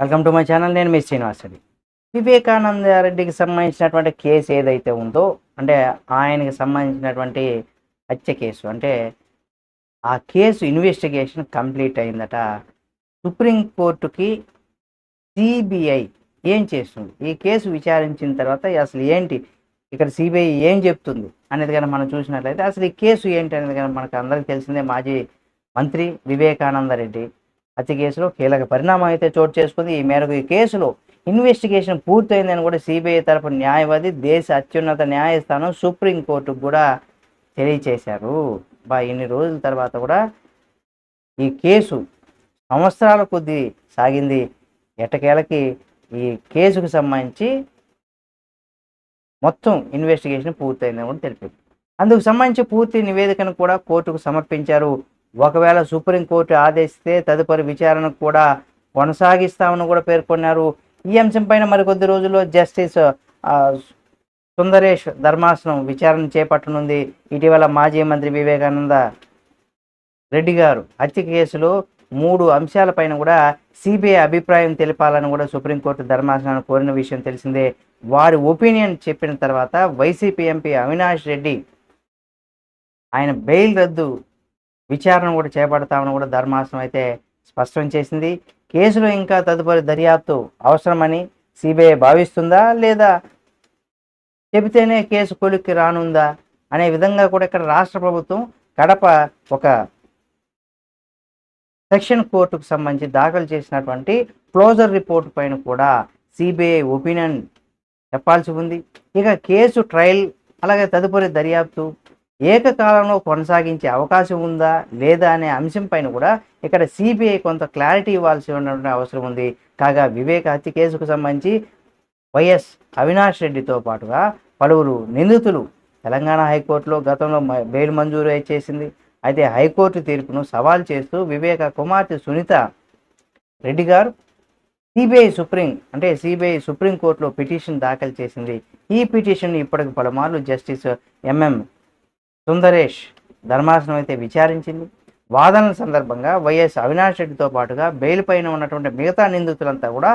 Welcome to my channel నేను మీ శ్రీనివాసరెడ్డి వివేకానంద రెడ్డికి సంబంధించినటువంటి కేసు ఏదైతే ఉందో అంటే ఆయనకి సంబంధించినటువంటి హత్య కేసు అంటే ఆ కేసు ఇన్వెస్టిగేషన్ కంప్లీట్ అయిందట. సుప్రీంకోర్టుకి సిబిఐ ఏం చేస్తుంది? ఈ కేసు విచారించిన తర్వాత అసలు ఏంటి? ఇక్కడ సిబిఐ ఏం చెప్తుంది? అనేది కనుక మనం చూసినట్లయితే అసలు ఈ కేసు ఏంటి అనేది కనుక మనకు అందరికీ తెలిసిందే మాజీ మంత్రి వివేకానంద రెడ్డి. హత్య కేసులో కీలక పరిణామం అయితే చోటు చేసుకుంది. ఈ మేరకు ఈ కేసులో ఇన్వెస్టిగేషన్ పూర్తయిందని కూడా సిబిఐ తరపు న్యాయవాది దేశ అత్యున్నత న్యాయస్థానం సుప్రీంకోర్టుకు కూడా తెలియచేశారు. బా ఇన్ని రోజుల తర్వాత కూడా ఈ కేసు సంవత్సరాల కొద్దీ సాగింది. ఎట్టకేలకి ఈ కేసుకు సంబంధించి మొత్తం ఇన్వెస్టిగేషన్ పూర్తయిందని కూడా తెలిపింది. అందుకు సంబంధించి పూర్తి నివేదికను కూడా కోర్టుకు సమర్పించారు. ఒకవేళ సుప్రీంకోర్టు ఆదేశిస్తే తదుపరి విచారణకు కూడా కొనసాగిస్తామని కూడా పేర్కొన్నారు. ఈ అంశం పైన మరికొద్ది రోజుల్లో జస్టిస్ సుందరేష్ ధర్మాసనం విచారణ చేపట్టనుంది. ఇటీవల మాజీ మంత్రి వివేకానంద రెడ్డి గారు హత్య కేసులో మూడు అంశాలపైన కూడా సిబిఐ అభిప్రాయం తెలిపాలని కూడా సుప్రీంకోర్టు ధర్మాసనాన్ని కోరిన విషయం తెలిసిందే. వారి ఒపీనియన్ చెప్పిన తర్వాత వైసీపీ ఎంపీ అవినాష్ రెడ్డి ఆయన బెయిల్ రద్దు విచారణ కూడా చేపడతామని కూడా ధర్మాసనం అయితే స్పష్టం చేసింది. కేసులో ఇంకా తదుపరి దర్యాప్తు అవసరమని సిబిఐ భావిస్తుందా లేదా చెబితేనే కేసు కొలిక్కి రానుందా అనే విధంగా కూడా ఇక్కడ రాష్ట్ర ప్రభుత్వం కడప ఒక సెక్షన్ కోర్టుకు సంబంధించి దాఖలు చేసినటువంటి క్లోజర్ రిపోర్ట్ పైన కూడా సిబిఐ ఒపీనియన్ చెప్పాల్సి ఉంది. ఇక కేసు ట్రయల్ అలాగే తదుపరి దర్యాప్తు ఏకకాలంలో కొనసాగించే అవకాశం ఉందా లేదా అనే అంశం పైన కూడా ఇక్కడ సిబిఐ కొంత క్లారిటీ ఇవ్వాల్సి ఉన్నటువంటి అవసరం ఉంది. కాగా వివేక హత్య కేసుకు సంబంధించి వైఎస్ అవినాష్ రెడ్డితో పాటుగా పలువురు నిందితులు తెలంగాణ హైకోర్టులో గతంలో బెయిల్ మంజూరు చేసింది. అయితే హైకోర్టు తీర్పును సవాల్ చేస్తూ వివేక కుమార్తె సునీత రెడ్డి గారు సిబిఐ సుప్రీం అంటే సిబిఐ సుప్రీంకోర్టులో పిటిషన్ దాఖలు చేసింది. ఈ పిటిషన్ ఇప్పటికి పలుమార్లు జస్టిస్ ఎంఎం సుందరేష్ ధర్మాసనం అయితే విచారించింది. వాదనల సందర్భంగా వైఎస్ అవినాష్ రెడ్డితో పాటుగా బెయిల్ పైన ఉన్నటువంటి మిగతా నిందితులంతా కూడా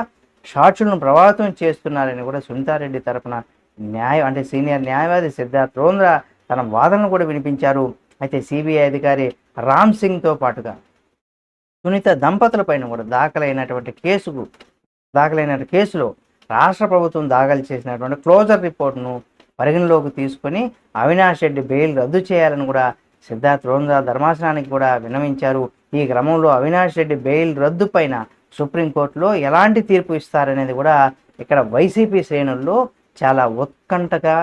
సాక్షులను ప్రభావితం చేస్తున్నారని కూడా సునీతారెడ్డి తరపున న్యాయ అంటే సీనియర్ న్యాయవాది సిద్ధార్థ్ రోంద్ర తన వాదనలు కూడా వినిపించారు. అయితే సిబిఐ అధికారి రామ్ సింగ్తో పాటుగా సునీత దంపతులపైన కూడా దాఖలైనటువంటి కేసుకు దాఖలైన కేసులో రాష్ట్ర ప్రభుత్వం దాఖలు చేసినటువంటి క్లోజర్ రిపోర్ట్ను పరిగణలోకి తీసుకొని అవినాష్ రెడ్డి బెయిల్ రద్దు చేయాలని కూడా సిద్ధార్థ్ రోందా ధర్మాసనానికి కూడా విన్నవించారు. ఈ క్రమంలో అవినాష్ రెడ్డి బెయిల్ రద్దు పైన సుప్రీంకోర్టులో ఎలాంటి తీర్పు ఇస్తారనేది కూడా ఇక్కడ వైసీపీ శ్రేణుల్లో చాలా ఉత్కంఠగా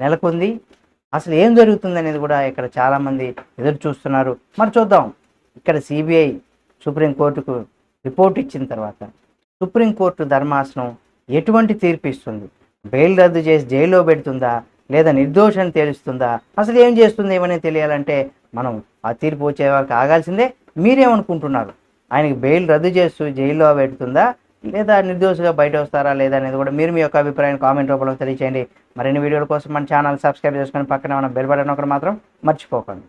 నెలకొంది. అసలు ఏం జరుగుతుంది అనేది కూడా ఇక్కడ చాలామంది ఎదురు చూస్తున్నారు. మరి చూద్దాం. ఇక్కడ సిబిఐ సుప్రీంకోర్టుకు రిపోర్ట్ ఇచ్చిన తర్వాత సుప్రీంకోర్టు ధర్మాసనం ఎటువంటి తీర్పు ఇస్తుంది? బెయిల్ రద్దు చేసి జైల్లో పెడుతుందా? లేదా నిర్దోషం తేలుస్తుందా? అసలు ఏం చేస్తుంది ఏమని తెలియాలంటే మనం ఆ తీర్పు వచ్చే వరకు ఆగాల్సిందే. మీరేమనుకుంటున్నారు? ఆయనకి బెయిల్ రద్దు చేస్తూ జైల్లో పెడుతుందా? లేదా నిర్దోషిగా బయట వస్తారా లేదా అనేది కూడా మీరు మీ యొక్క అభిప్రాయం కామెంట్ రూపంలో తెలియచేయండి. మరిన్ని వీడియోల కోసం మన ఛానల్ సబ్స్క్రైబ్ చేసుకొని పక్కన ఉన్న బెల్ బటన్ ఒకటి మాత్రం మర్చిపోకండి.